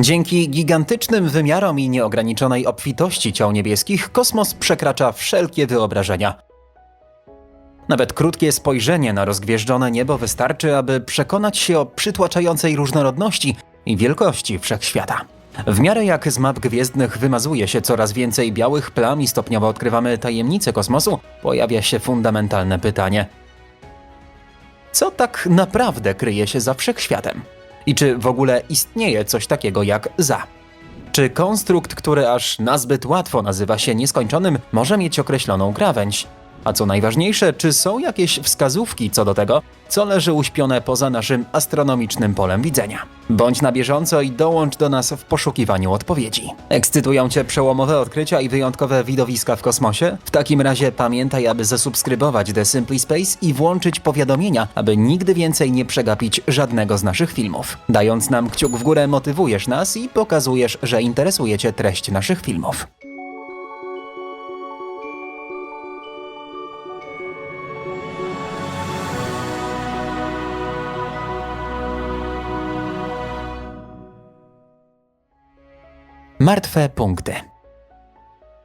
Dzięki gigantycznym wymiarom i nieograniczonej obfitości ciał niebieskich, kosmos przekracza wszelkie wyobrażenia. Nawet krótkie spojrzenie na rozgwieżdżone niebo wystarczy, aby przekonać się o przytłaczającej różnorodności i wielkości wszechświata. W miarę jak z map gwiezdnych wymazuje się coraz więcej białych plam i stopniowo odkrywamy tajemnice kosmosu, pojawia się fundamentalne pytanie: co tak naprawdę kryje się za wszechświatem? I czy w ogóle istnieje coś takiego jak za? Czy konstrukt, który aż nazbyt łatwo nazywa się nieskończonym, może mieć określoną krawędź? A co najważniejsze, czy są jakieś wskazówki co do tego, co leży uśpione poza naszym astronomicznym polem widzenia? Bądź na bieżąco i dołącz do nas w poszukiwaniu odpowiedzi. Ekscytują Cię przełomowe odkrycia i wyjątkowe widowiska w kosmosie? W takim razie pamiętaj, aby zasubskrybować The Simply Space i włączyć powiadomienia, aby nigdy więcej nie przegapić żadnego z naszych filmów. Dając nam kciuk w górę, motywujesz nas i pokazujesz, że interesuje Cię treść naszych filmów. Martwe punkty.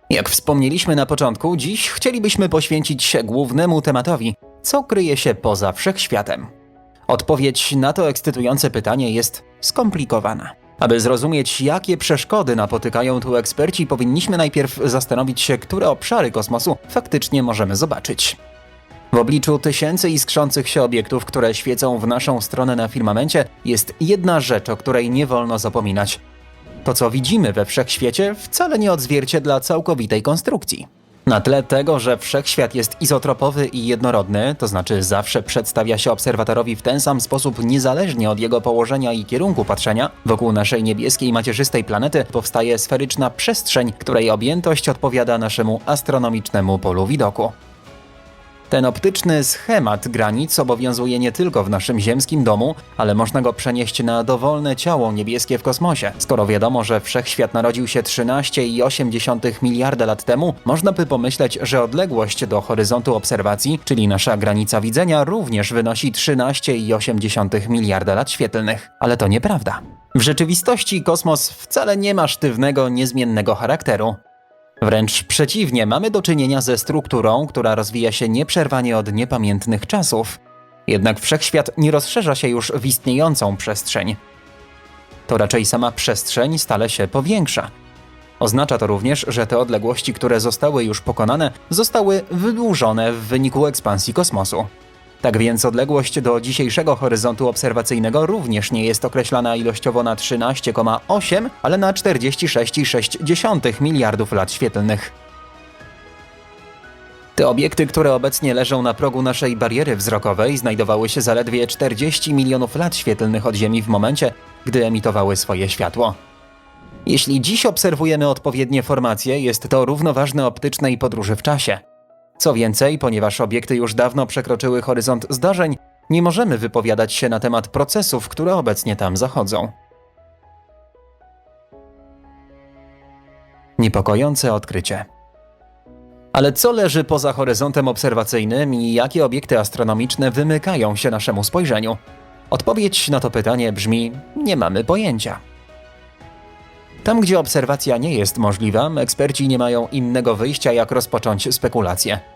Jak wspomnieliśmy na początku, dziś chcielibyśmy poświęcić się głównemu tematowi, co kryje się poza wszechświatem. Odpowiedź na to ekscytujące pytanie jest skomplikowana. Aby zrozumieć, jakie przeszkody napotykają tu eksperci, powinniśmy najpierw zastanowić się, które obszary kosmosu faktycznie możemy zobaczyć. W obliczu tysięcy iskrzących się obiektów, które świecą w naszą stronę na firmamencie, jest jedna rzecz, o której nie wolno zapominać. To, co widzimy we wszechświecie, wcale nie odzwierciedla całkowitej konstrukcji. Na tle tego, że wszechświat jest izotropowy i jednorodny, to znaczy zawsze przedstawia się obserwatorowi w ten sam sposób niezależnie od jego położenia i kierunku patrzenia, wokół naszej niebieskiej macierzystej planety powstaje sferyczna przestrzeń, której objętość odpowiada naszemu astronomicznemu polu widoku. Ten optyczny schemat granic obowiązuje nie tylko w naszym ziemskim domu, ale można go przenieść na dowolne ciało niebieskie w kosmosie. Skoro wiadomo, że wszechświat narodził się 13,8 miliarda lat temu, można by pomyśleć, że odległość do horyzontu obserwacji, czyli nasza granica widzenia, również wynosi 13,8 miliarda lat świetlnych. Ale to nieprawda. W rzeczywistości kosmos wcale nie ma sztywnego, niezmiennego charakteru. Wręcz przeciwnie, mamy do czynienia ze strukturą, która rozwija się nieprzerwanie od niepamiętnych czasów. Jednak wszechświat nie rozszerza się już w istniejącą przestrzeń. To raczej sama przestrzeń stale się powiększa. Oznacza to również, że te odległości, które zostały już pokonane, zostały wydłużone w wyniku ekspansji kosmosu. Tak więc odległość do dzisiejszego horyzontu obserwacyjnego również nie jest określana ilościowo na 13,8, ale na 46,6 miliardów lat świetlnych. Te obiekty, które obecnie leżą na progu naszej bariery wzrokowej, znajdowały się zaledwie 40 milionów lat świetlnych od Ziemi w momencie, gdy emitowały swoje światło. Jeśli dziś obserwujemy odpowiednie formacje, jest to równoważne optycznej podróży w czasie. Co więcej, ponieważ obiekty już dawno przekroczyły horyzont zdarzeń, nie możemy wypowiadać się na temat procesów, które obecnie tam zachodzą. Niepokojące odkrycie. Ale co leży poza horyzontem obserwacyjnym i jakie obiekty astronomiczne wymykają się naszemu spojrzeniu? Odpowiedź na to pytanie brzmi: nie mamy pojęcia. Tam, gdzie obserwacja nie jest możliwa, eksperci nie mają innego wyjścia, jak rozpocząć spekulacje.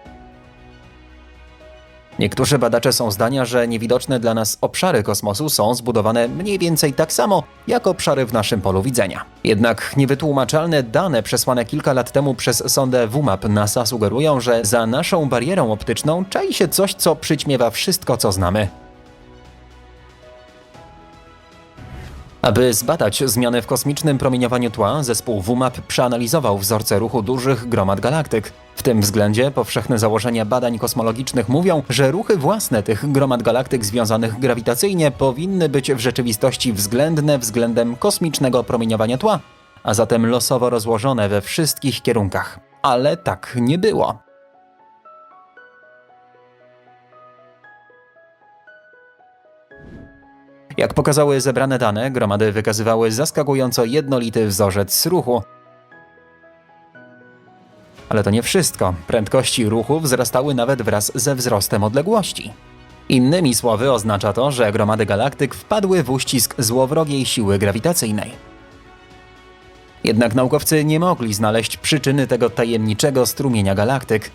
Niektórzy badacze są zdania, że niewidoczne dla nas obszary kosmosu są zbudowane mniej więcej tak samo jak obszary w naszym polu widzenia. Jednak niewytłumaczalne dane przesłane kilka lat temu przez sondę WMAP NASA sugerują, że za naszą barierą optyczną czai się coś, co przyćmiewa wszystko, co znamy. Aby zbadać zmiany w kosmicznym promieniowaniu tła, zespół WMAP przeanalizował wzorce ruchu dużych gromad galaktyk. W tym względzie powszechne założenia badań kosmologicznych mówią, że ruchy własne tych gromad galaktyk związanych grawitacyjnie powinny być w rzeczywistości względne względem kosmicznego promieniowania tła, a zatem losowo rozłożone we wszystkich kierunkach. Ale tak nie było. Jak pokazały zebrane dane, gromady wykazywały zaskakująco jednolity wzorzec ruchu. Ale to nie wszystko. Prędkości ruchu wzrastały nawet wraz ze wzrostem odległości. Innymi słowy oznacza to, że gromady galaktyk wpadły w uścisk złowrogiej siły grawitacyjnej. Jednak naukowcy nie mogli znaleźć przyczyny tego tajemniczego strumienia galaktyk.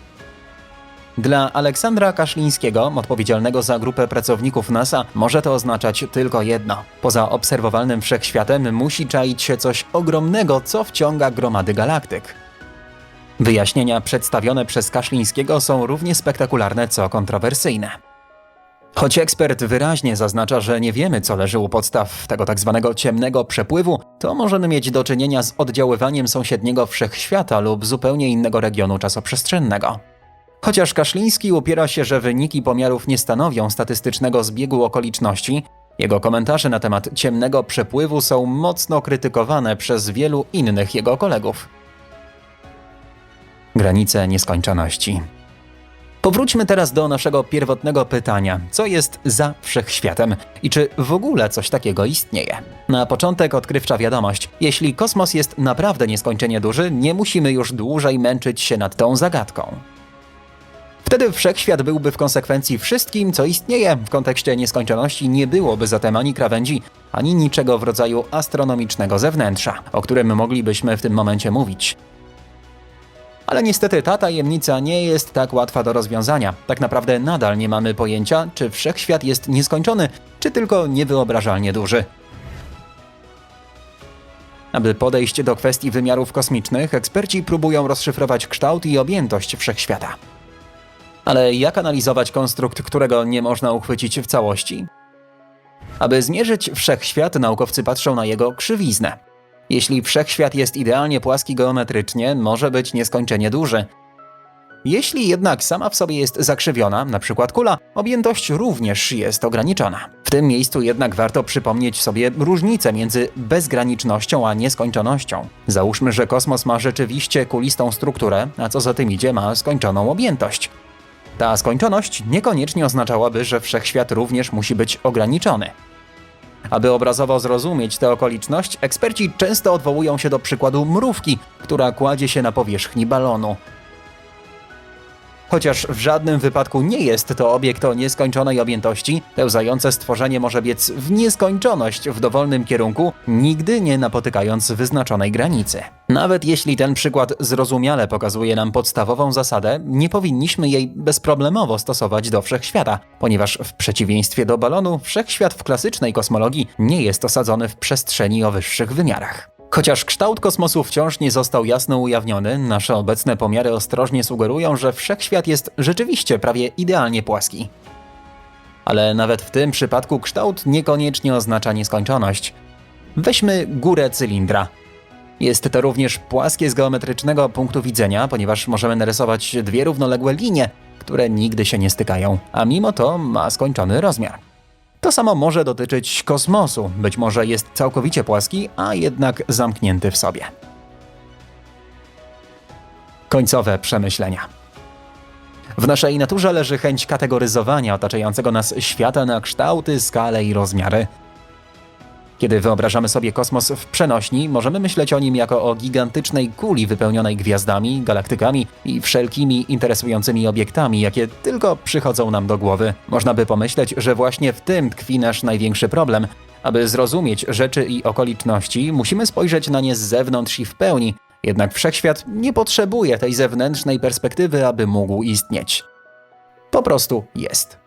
Dla Aleksandra Kaszlińskiego, odpowiedzialnego za grupę pracowników NASA, może to oznaczać tylko jedno. Poza obserwowalnym wszechświatem musi czaić się coś ogromnego, co wciąga gromady galaktyk. Wyjaśnienia przedstawione przez Kaszlińskiego są równie spektakularne, co kontrowersyjne. Choć ekspert wyraźnie zaznacza, że nie wiemy, co leży u podstaw tego tak zwanego ciemnego przepływu, to możemy mieć do czynienia z oddziaływaniem sąsiedniego wszechświata lub zupełnie innego regionu czasoprzestrzennego. Chociaż Kaszliński upiera się, że wyniki pomiarów nie stanowią statystycznego zbiegu okoliczności, jego komentarze na temat ciemnego przepływu są mocno krytykowane przez wielu innych jego kolegów. Granice nieskończoności. Powróćmy teraz do naszego pierwotnego pytania: co jest za wszechświatem i czy w ogóle coś takiego istnieje? Na początek odkrywcza wiadomość: jeśli kosmos jest naprawdę nieskończenie duży, nie musimy już dłużej męczyć się nad tą zagadką. Wtedy wszechświat byłby w konsekwencji wszystkim, co istnieje. W kontekście nieskończoności nie byłoby zatem ani krawędzi, ani niczego w rodzaju astronomicznego zewnętrza, o którym moglibyśmy w tym momencie mówić. Ale niestety ta tajemnica nie jest tak łatwa do rozwiązania. Tak naprawdę nadal nie mamy pojęcia, czy wszechświat jest nieskończony, czy tylko niewyobrażalnie duży. Aby podejść do kwestii wymiarów kosmicznych, eksperci próbują rozszyfrować kształt i objętość wszechświata. Ale jak analizować konstrukt, którego nie można uchwycić w całości? Aby zmierzyć wszechświat, naukowcy patrzą na jego krzywiznę. Jeśli wszechświat jest idealnie płaski geometrycznie, może być nieskończenie duży. Jeśli jednak sama w sobie jest zakrzywiona, np. kula, objętość również jest ograniczona. W tym miejscu jednak warto przypomnieć sobie różnicę między bezgranicznością a nieskończonością. Załóżmy, że kosmos ma rzeczywiście kulistą strukturę, a co za tym idzie ma skończoną objętość. Ta skończoność niekoniecznie oznaczałaby, że wszechświat również musi być ograniczony. Aby obrazowo zrozumieć tę okoliczność, eksperci często odwołują się do przykładu mrówki, która kładzie się na powierzchni balonu. Chociaż w żadnym wypadku nie jest to obiekt o nieskończonej objętości, pełzające stworzenie może biec w nieskończoność w dowolnym kierunku, nigdy nie napotykając wyznaczonej granicy. Nawet jeśli ten przykład zrozumiale pokazuje nam podstawową zasadę, nie powinniśmy jej bezproblemowo stosować do wszechświata, ponieważ w przeciwieństwie do balonu, wszechświat w klasycznej kosmologii nie jest osadzony w przestrzeni o wyższych wymiarach. Chociaż kształt kosmosu wciąż nie został jasno ujawniony, nasze obecne pomiary ostrożnie sugerują, że wszechświat jest rzeczywiście prawie idealnie płaski. Ale nawet w tym przypadku kształt niekoniecznie oznacza nieskończoność. Weźmy górę cylindra. Jest to również płaskie z geometrycznego punktu widzenia, ponieważ możemy narysować dwie równoległe linie, które nigdy się nie stykają, a mimo to ma skończony rozmiar. Samo może dotyczyć kosmosu. Być może jest całkowicie płaski, a jednak zamknięty w sobie. Końcowe przemyślenia. W naszej naturze leży chęć kategoryzowania otaczającego nas świata na kształty, skale i rozmiary. Kiedy wyobrażamy sobie kosmos w przenośni, możemy myśleć o nim jako o gigantycznej kuli wypełnionej gwiazdami, galaktykami i wszelkimi interesującymi obiektami, jakie tylko przychodzą nam do głowy. Można by pomyśleć, że właśnie w tym tkwi nasz największy problem. Aby zrozumieć rzeczy i okoliczności, musimy spojrzeć na nie z zewnątrz i w pełni. Jednak wszechświat nie potrzebuje tej zewnętrznej perspektywy, aby mógł istnieć. Po prostu jest.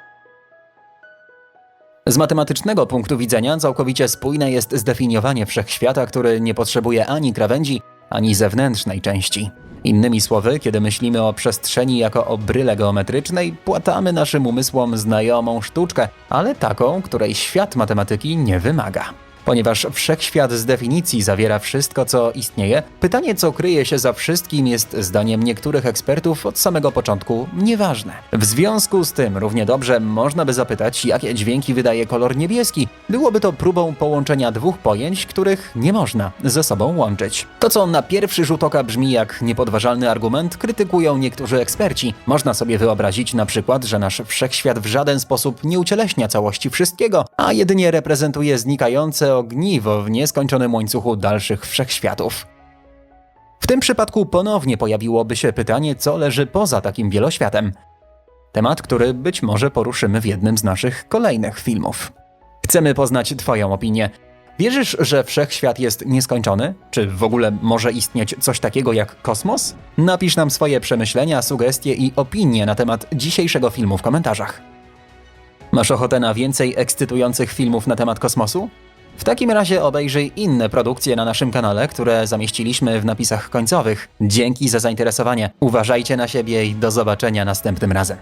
Z matematycznego punktu widzenia całkowicie spójne jest zdefiniowanie wszechświata, który nie potrzebuje ani krawędzi, ani zewnętrznej części. Innymi słowy, kiedy myślimy o przestrzeni jako o bryle geometrycznej, płatamy naszym umysłom znajomą sztuczkę, ale taką, której świat matematyki nie wymaga. Ponieważ wszechświat z definicji zawiera wszystko, co istnieje, pytanie, co kryje się za wszystkim, jest zdaniem niektórych ekspertów od samego początku nieważne. W związku z tym równie dobrze można by zapytać, jakie dźwięki wydaje kolor niebieski. Byłoby to próbą połączenia dwóch pojęć, których nie można ze sobą łączyć. To, co na pierwszy rzut oka brzmi jak niepodważalny argument, krytykują niektórzy eksperci. Można sobie wyobrazić na przykład, że nasz wszechświat w żaden sposób nie ucieleśnia całości wszystkiego, a jedynie reprezentuje znikające ogniwo w nieskończonym łańcuchu dalszych wszechświatów. W tym przypadku ponownie pojawiłoby się pytanie, co leży poza takim wieloświatem. Temat, który być może poruszymy w jednym z naszych kolejnych filmów. Chcemy poznać Twoją opinię. Wierzysz, że wszechświat jest nieskończony? Czy w ogóle może istnieć coś takiego jak kosmos? Napisz nam swoje przemyślenia, sugestie i opinie na temat dzisiejszego filmu w komentarzach. Masz ochotę na więcej ekscytujących filmów na temat kosmosu? W takim razie obejrzyj inne produkcje na naszym kanale, które zamieściliśmy w napisach końcowych. Dzięki za zainteresowanie. Uważajcie na siebie i do zobaczenia następnym razem.